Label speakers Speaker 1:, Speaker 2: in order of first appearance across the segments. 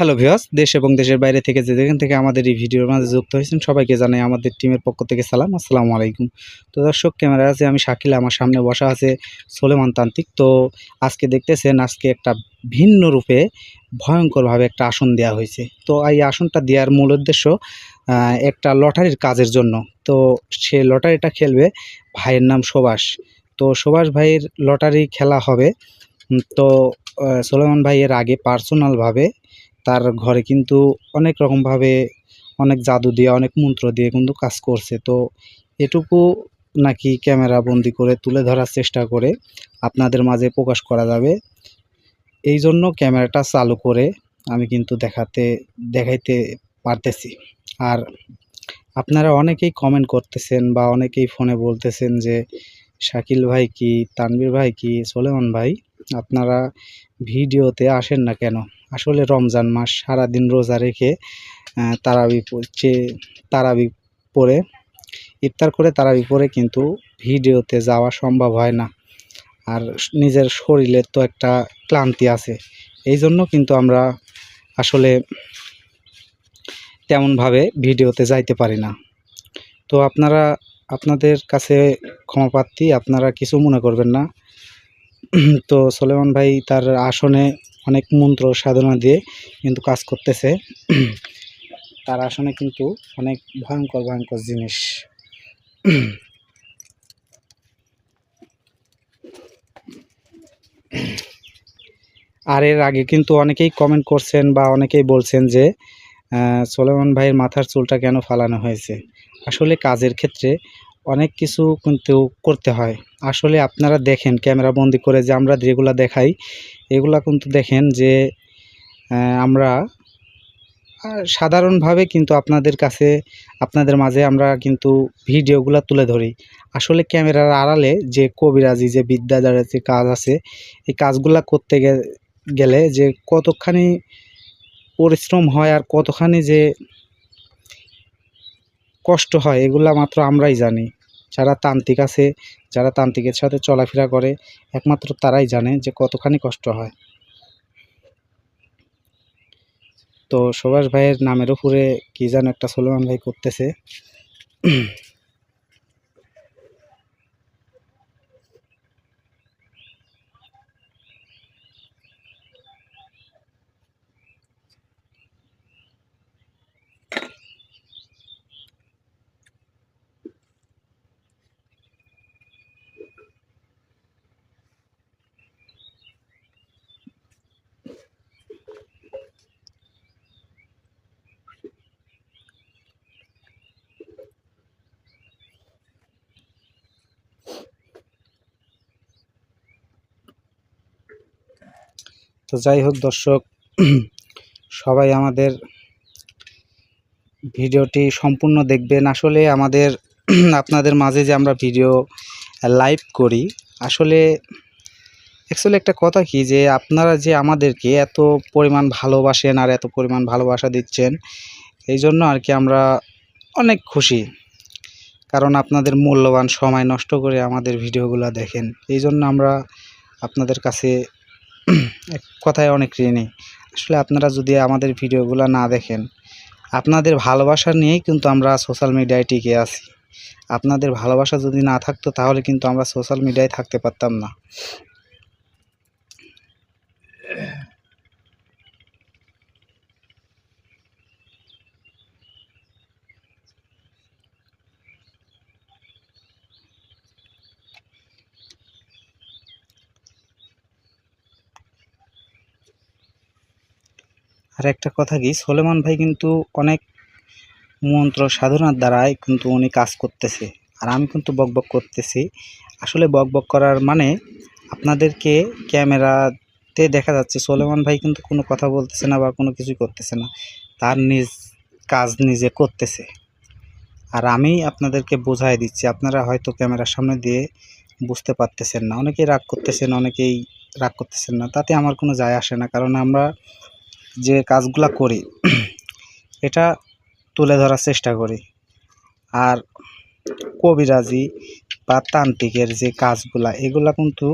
Speaker 1: Hello ভিওস দেশ এবং দেশের বাইরে থেকে যে যেখান থেকে আমাদের এই ভিডিওর মাঝে যুক্ত হয়েছেন, সবাইকে জানাই আমাদের টিমের পক্ষ থেকে সালাম, আসসালামু আলাইকুম। তো দর্শক, ক্যামেরা আছে, আমি শাকিল, আমার সামনে বসা আছে সোলেমান তান্ত্রিক। তো আজকে দেখতেছেন, আজকে একটা ভিন্ন রূপে ভয়ঙ্করভাবে একটা আসন দেওয়া হয়েছে। তো এই আসনটা দেওয়ার মূল উদ্দেশ্য একটা লটারির কাজের জন্য। তো সে লটারিটা খেলবে ভাইয়ের নাম সুভাষ। তো সুভাষ ভাইয়ের লটারি খেলা হবে। তো সোলেমান ভাই এর আগে পার্সোনালভাবে তার ঘরে কিন্তু অনেক রকমভাবে অনেক জাদু দিয়ে, অনেক মন্ত্র দিয়ে কিন্তু কাজ করছে। তো এটুকু নাকি ক্যামেরা বন্দি করে তুলে ধরার চেষ্টা করে আপনাদের মাঝে প্রকাশ করা যাবে। এই জন্য ক্যামেরাটা চালু করে আমি কিন্তু দেখাতে, দেখাইতে পারতেছি। আর আপনারা অনেকেই কমেন্ট করতেছেন বা অনেকেই ফোনে বলতেছেন যে, শাকিল ভাই কি, তানভীর ভাই কি, সোলেমান ভাই, আপনারা ভিডিওতে আসেন না কেন? আসলে রমজান মাস সারাদিন রোজা রেখে তারাবি পড়ছে, তারাবি পরে ইফতার করে তারাবি পরে কিন্তু ভিডিওতে যাওয়া সম্ভব হয় না। আর নিজের শরীরের তো একটা ক্লান্তি আছে। এই জন্য কিন্তু আমরা আসলে তেমনভাবে ভিডিওতে যাইতে পারি না। তো আপনারা, আপনাদের কাছে ক্ষমাপ্রার্থী আপনারা কিছু মনে করবেন না। তো সোলেমান ভাই তার আসনে অনেক মন্ত্র সাধনা দিয়ে কিন্তু কাজ করতেছে। তার আসনে কিন্তু অনেক ভয়ঙ্কর ভয়ঙ্কর জিনিস। আর এর আগে কিন্তু অনেকেই কমেন্ট করছেন বা অনেকেই বলছেন যে সোলেমান ভাইয়ের মাথার চুলটা কেন ফালানো হয়েছে? আসলে কাজের ক্ষেত্রে অনেক কিছু কিন্তু করতে হয়। আসলে আপনারা দেখেন ক্যামেরা বন্দি করে যে আমরা যেগুলা দেখাই, এগুলা কিন্তু দেখেন যে আমরা সাধারণভাবে কিন্তু আপনাদের কাছে, আপনাদের মাঝে আমরা কিন্তু ভিডিওগুলো তুলে ধরি। আসলে ক্যামেরার আড়ালে যে কবিরাজি, যে বিদ্যাদারের যে কাজ আছে, এই কাজগুলা করতে গেলে যে কতখানি পরিশ্রম হয় আর কতখানি যে কষ্ট হয়, এগুলা মাত্র আমরাই জানি। যারা তান্ত্রিক আছে, যারা তান্ত্রিকের সাথে চলাফেরা করে, একমাত্র তারাই জানে যে কতখানি কষ্ট হয়। তো সুভাষ ভাইয়ের নামের উপরে কি যেন একটা সলমান ভাই করতেছে। তো যাই হোক দর্শক, সবাই আমাদের ভিডিওটি সম্পূর্ণ দেখবেন। আসলে আমাদের, আপনাদের মাঝে যে আমরা ভিডিও লাইভ করি, আসলে অ্যাকচুয়ালি একটা কথা কি যে, আপনারা যে আমাদেরকে এত পরিমাণ ভালোবাসেন আর এত পরিমাণ ভালোবাসা দিচ্ছেন, এই জন্য আর কি আমরা অনেক খুশি। কারণ আপনাদের মূল্যবান সময় নষ্ট করে আমাদের ভিডিওগুলো দেখেন। এই জন্য আমরা আপনাদের কাছে কথায় অনেক ঋণী। আসলে আপনারা যদি আমাদের ভিডিওগুলো না দেখেন, আপনাদের ভালোবাসা নিয়েই কিন্তু আমরা সোশ্যাল মিডিয়ায় টিকে আছি। আপনাদের ভালোবাসা যদি না থাকতো, তাহলে কিন্তু আমরা সোশ্যাল মিডিয়ায় থাকতে পারতাম না। আর একটা কথা কি, সোলেমান ভাই কিন্তু অনেক মন্ত্র সাধনার দ্বারাই কিন্তু উনি কাজ করতেছে। আর আমি কিন্তু বকবক করতেছি। আসলে বকবক করার মানে আপনাদেরকে ক্যামেরাতে দেখা যাচ্ছে সোলেমান ভাই কিন্তু কোনো কথা বলতেছে না বা কোনো কিছুই করতেছে না। তার নিজ কাজ নিজে করতেছে। আর আমি আপনাদেরকে বোঝাই দিচ্ছি, আপনারা হয়তো ক্যামেরার সামনে দিয়ে বুঝতে পারতেছেন না। অনেকেই রাগ করতেছেন, অনেকেই রাগ করতেছেন না। তাতে আমার কোনো যায় আসে না। কারণ আমরা যে কাজগুলা করি, এটা তুলে ধরার চেষ্টা করি। আর কবিরাজি বা তান্ত্রিকের যে কাজগুলা, এগুলা কিন্তু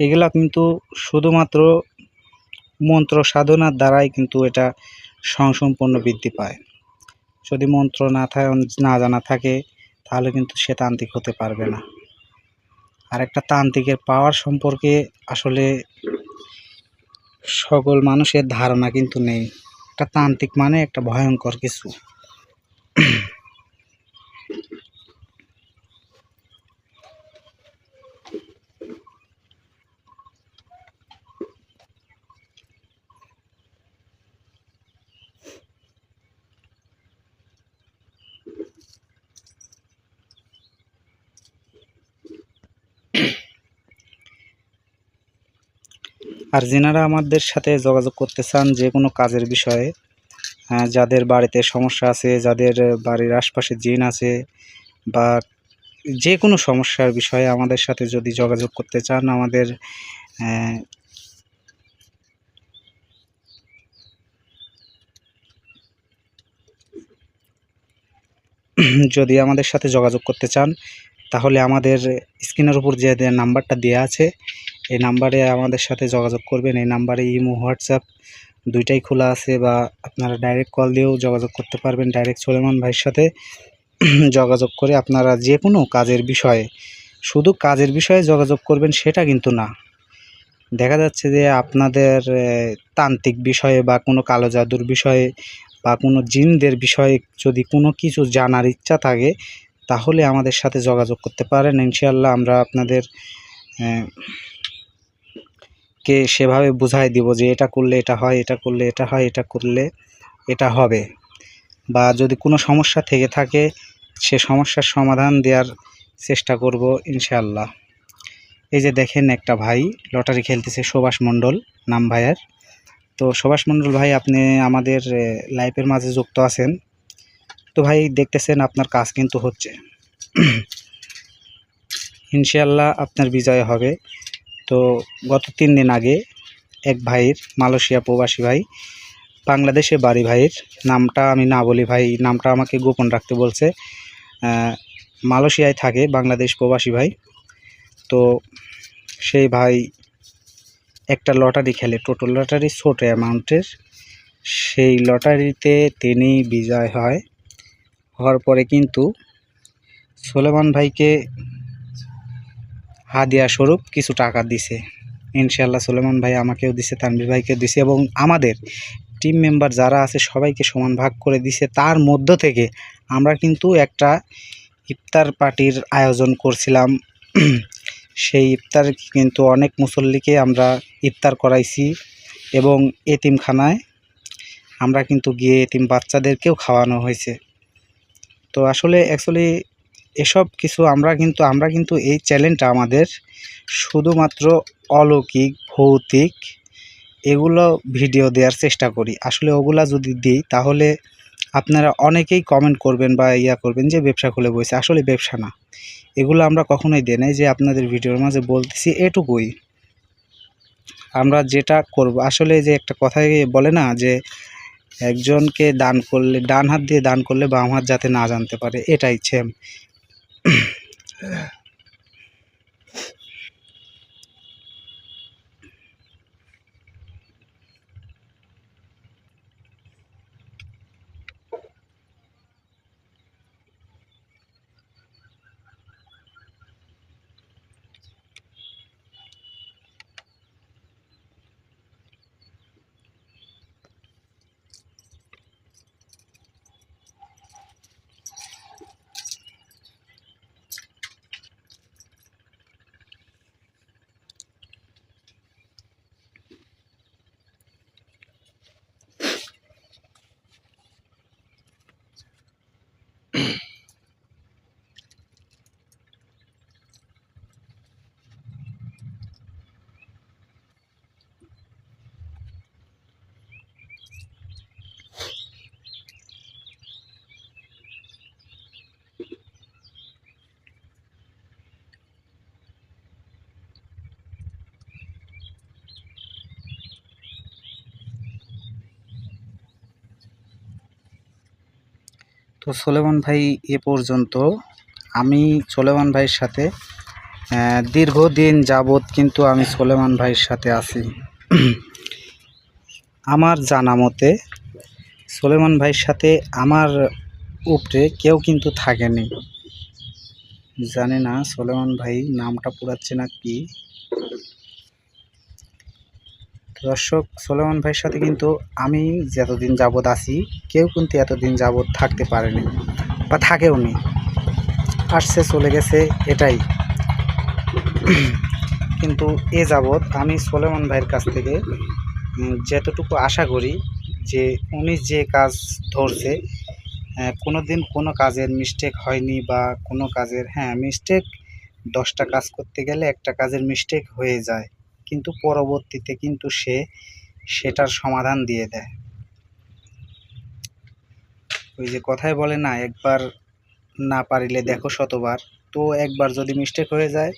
Speaker 1: এগুলা কিন্তু শুধুমাত্র মন্ত্র সাধনার দ্বারাই কিন্তু এটা স্বয়ংসম্পূর্ণ বৃদ্ধি পায়। যদি মন্ত্র না থাকে না জানা থাকে, তাহলে কিন্তু সে তান্ত্রিক হতে পারবে না। আর একটা তান্ত্রিকের পাওয়ার সম্পর্কে আসলে সকল মানুষের ধারণা কিন্তু নেই। একটা তান্ত্রিক মানে একটা ভয়ঙ্কর কিছু। আর যেনারা আমাদের সাথে যোগাযোগ করতে চান যে কোনো কাজের বিষয়ে যাদের বাড়িতে সমস্যা আছে, যাদের বাড়ির আশপাশে জিন আছে বা যে কোনো সমস্যার বিষয়ে আমাদের সাথে যদি যোগাযোগ করতে চান, আমাদের যদি আমাদের সাথে যোগাযোগ করতে চান, তাহলে আমাদের স্ক্রিনের উপর যে যে নাম্বারটা দেওয়া আছে এই নাম্বারে আমাদের সাথে যোগাযোগ করবেন। এই নাম্বারে ইমো, হোয়াটসঅ্যাপ দুইটাই খোলা আছে বা আপনারা ডাইরেক্ট কল দিয়েও যোগাযোগ করতে পারবেন। ডাইরেক্ট সোলেমান ভাইয়ের সাথে যোগাযোগ করে আপনারা যে কোনো কাজের বিষয়ে, শুধু কাজের বিষয়ে যোগাযোগ করবেন সেটা কিন্তু না। দেখা যাচ্ছে যে আপনাদের তান্ত্রিক বিষয়ে বা কোনো কালো জাদুর বিষয়ে বা কোনো জিনদের বিষয়ে যদি কোনো কিছু জানার ইচ্ছা থাকে, তাহলে আমাদের সাথে যোগাযোগ করতে পারেন। ইনশাআল্লাহ আমরা আপনাদের কে সেভাবে বুঝাই দিব যে এটা করলে এটা হয়, এটা করলে এটা হয়, এটা করলে এটা হবে। বা যদি কোনো সমস্যা থেকে থাকে, সে সমস্যার সমাধান দেওয়ার চেষ্টা করব ইনশাআল্লাহ। এই যে দেখেন একটা ভাই লটারি খেলতেছে সুভাষ মণ্ডল নাম ভাইয়ের। তো সুভাষ মণ্ডল ভাই, আপনি আমাদের লাইফের মাঝে যুক্ত আছেন। তো ভাই দেখতেছেন আপনার কাজ কিন্তু হচ্ছে। ইনশাআল্লাহ আপনার বিজয় হবে। তো গত তিন দিন আগে এক ভাইয়ের মালয়েশিয়া প্রবাসী ভাই, বাংলাদেশে বাড়ি ভাইয়ের নামটা আমি না বলি ভাই, নামটা আমাকে গোপন রাখতে বলছে। মালয়েশিয়ায় থাকে বাংলাদেশ প্রবাসী ভাই। তো সেই ভাই একটা লটারি খেলে টোটাল লটারি ছোট অ্যামাউন্টের। সেই লটারিতে তিনি বিজয় হয়। হওয়ার পরে কিন্তু সোলেমান ভাইকে হাদিয়া স্বরূপ কিছু টাকা দিছে। ইনশাল্লাহ সুলেমান ভাই আমাকেও দিছে, তানভীর ভাইকেও দিছে এবং আমাদের টিম মেম্বার যারা আছে সবাইকে সমান ভাগ করে দিছে। তার মধ্য থেকে আমরা কিন্তু একটা ইফতার পার্টির আয়োজন করছিলাম। সেই ইফতার কিন্তু অনেক মুসল্লিকে আমরা ইফতার করাইছি এবং এতিমখানায় আমরা কিন্তু গিয়ে এতিম বাচ্চাদেরকেও খাওয়ানো হয়েছে। তো আসলে অ্যাকচুয়ালি এসব কিছু আমরা কিন্তু আমরা কিন্তু এই চ্যানেলটা আমাদের শুধুমাত্র অলৌকিক, ভৌতিক এগুলো ভিডিও দেওয়ার চেষ্টা করি। আসলে ওগুলা যদি দিই, তাহলে আপনারা অনেকেই কমেন্ট করবেন বা ইয়া করবেন যে ব্যবসা খুলে বসে আসলে ব্যবসা না। এগুলো আমরা কখনোই দিই নাই যে আপনাদের ভিডিওর মাঝে বলতেছি এটুকুই। আমরা যেটা করব, আসলে যে একটা কথাই বলে না যে একজনকে দান করলে, ডান হাত দিয়ে দান করলে বাম হাত যাতে না জানতে পারে, এটাই সেম 嗯 তো সোলেমান ভাই এ পর্যন্ত। আমি সোলেমান ভাইয়ের সাথে দীর্ঘদিন যাবৎ কিন্তু আমি সোলেমান ভাইয়ের সাথে আছি। আমার জানা মতে, সোলেমান ভাইয়ের সাথে আমার উপরে কেউ কিন্তু থাকেনি। জানি না সোলেমান ভাই নামটা পুরাচ্ছে না কি। দর্শক, সোলেমান ভাইয়ের সাথে কিন্তু আমি যতদিন যাবৎ আছি, কেউ কিন্তু এতদিন যাবৎ থাকতে পারেনি বা থাকেও নি। আসছে, চলে গেছে, এটাই। কিন্তু এ যাবৎ আমি সোলেমান ভাইয়ের কাছ থেকে যতটুকু আশা করি যে উনি যে কাজ ধরছে কোনো দিন কোনো কাজের মিস্টেক হয়নি বা কোনো কাজের হ্যাঁ মিস্টেক দশটা কাজ করতে গেলে একটা কাজের মিস্টেক হয়ে যায়। কিন্তু পরবর্তীতে কিন্তু সে সেটার সমাধান দিয়ে দেয়। ওই যে কথায় বলে না, একবার না পারিলে দেখো শতবার। তো একবার যদি মিস্টেক হয়ে যায়,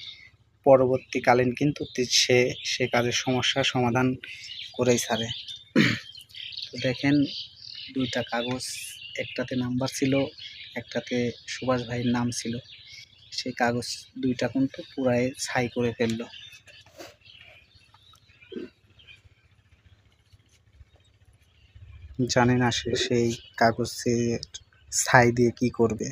Speaker 1: পরবর্তীকালীন কিন্তু সে সে কাজের সমস্যার সমাধান করেই ছাড়ে। তো দেখেন, দুইটা কাগজ, একটাতে নাম্বার ছিল, একটাতে সুভাষ ভাইয়ের নাম ছিল। সেই কাগজ দুইটা কিন্তু পুরাই ছাই করে ফেলল। জানি না সে সেই কাগজে ছাই দিয়ে কী করবে।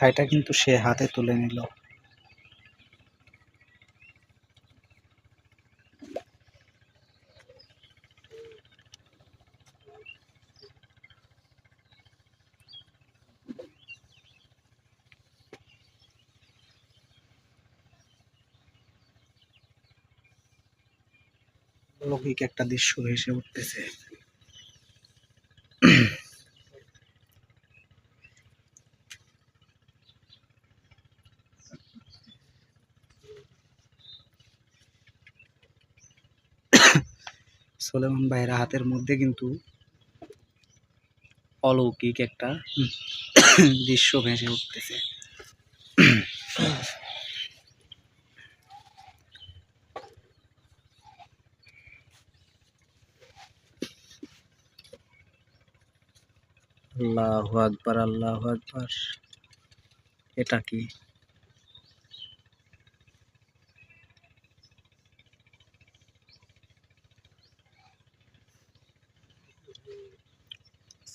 Speaker 1: ছাইটা কিন্তু সে হাতে তুলে নিল। লৌকিক একটা দৃশ্য ভেসে উঠতেছে। সোলেমান ভাইয়ের হাতের মধ্যে কিন্তু অলৌকিক একটা দৃশ্য ভেসে উঠতেছে। আল্লাহ আকবার আল্লাহ আকবার। এটা কি?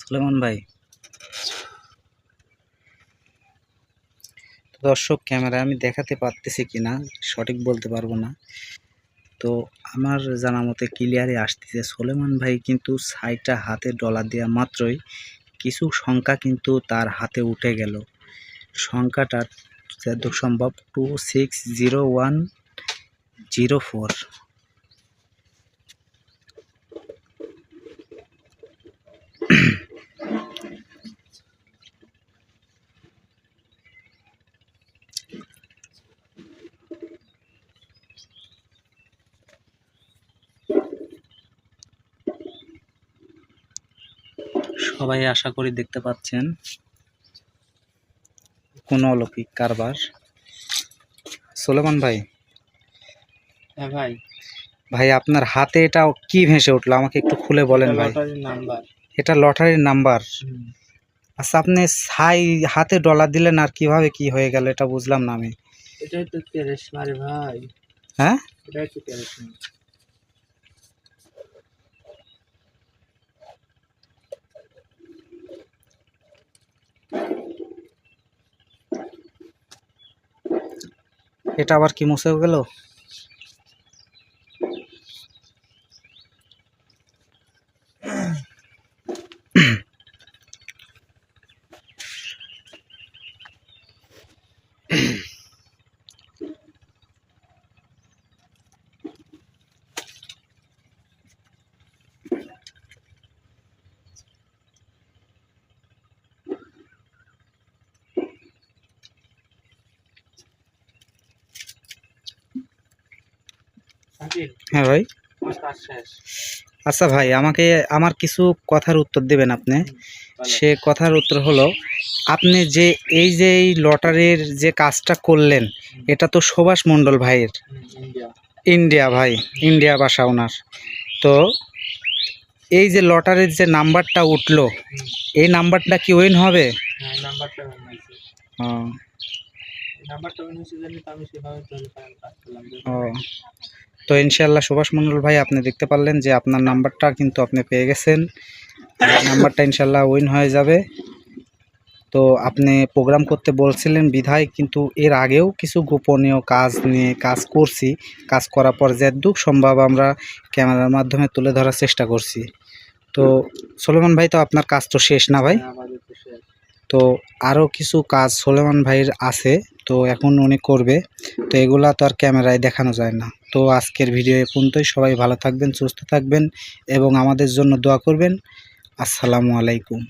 Speaker 1: সুলেমান ভাই। দর্শক ক্যামেরা আমি দেখাতে পারতেছি কিনা, সঠিক বলতে পারব না। তো আমার জানা মতে ক্লিয়ারে আসতেছে, সোলেমান ভাই কিন্তু সাইটা হাতে ডলার দেওয়া মাত্রই কিছু সংখ্যা কিন্তু তার হাতে উঠে গেল। সংখ্যাটা যত সম্ভব two six zero one zero four সবাই আশা করি দেখতে পাচ্ছেন। কোন অলৌকিক কারবার। সোলেমান ভাই।
Speaker 2: হ্যাঁ ভাই।
Speaker 1: ভাই আপনার হাতে এটা কি ভেসে উঠল? আমাকে একটু খুলে বলেন ভাই। এটা লটারির নাম্বার। আচ্ছা আপনি সাই হাতে ডলার দিলেন আর কীভাবে কি হয়ে গেল এটা বুঝলাম না আমি।
Speaker 2: এটাই তো ভাই।
Speaker 1: হ্যাঁ?
Speaker 2: এটাই তো
Speaker 1: এটা আবার কি মুছে গেল
Speaker 2: শাকিল
Speaker 1: হ্যাঁ ভাই। আচ্ছা ভাই আমাকে আমার কিছু কথার উত্তর দেবেন আপনি। সে কথার উত্তর হলো আপনি যে এই যে এই লটারির যে কাজটা করলেন এটা তো সুভাষ মণ্ডল ভাইয়ের।
Speaker 2: ইন্ডিয়া
Speaker 1: ভাই ইন্ডিয়া বাসা ওনার। তো এই যে লটারির যে নাম্বারটা উঠল এই নাম্বারটা কি উইন হবে? ও,
Speaker 2: তো
Speaker 1: ইনশাল্লাহ সুভাষ মণ্ডল ভাই, আপনি দেখতে পারলেন যে আপনার নাম্বারটা কিন্তু আপনি পেয়ে গেছেন। নাম্বারটা ইনশাল্লাহ উইন হয়ে যাবে। তো আপনি প্রোগ্রাম করতে বলছিলেন বিধায়, কিন্তু এর আগেও কিছু গোপনীয় কাজ নিয়ে কাজ করছি। কাজ করার পর যেদূর সম্ভব আমরা ক্যামেরার মাধ্যমে তুলে ধরার চেষ্টা করছি। তো সোলেমান ভাই, তো আপনার কাজ তো শেষ না ভাই? তো আরও কিছু কাজ সোলেমান ভাইয়ের আছে, তো এখন উনি করবে। তো এগুলা তো আর ক্যামেরায় দেখানো যায় না। তো আজকের ভিডিও এ পর্যন্তই। সবাই ভালো থাকবেন, সুস্থ থাকবেন এবং আমাদের জন্য দোয়া করবেন। আসসালামু আলাইকুম।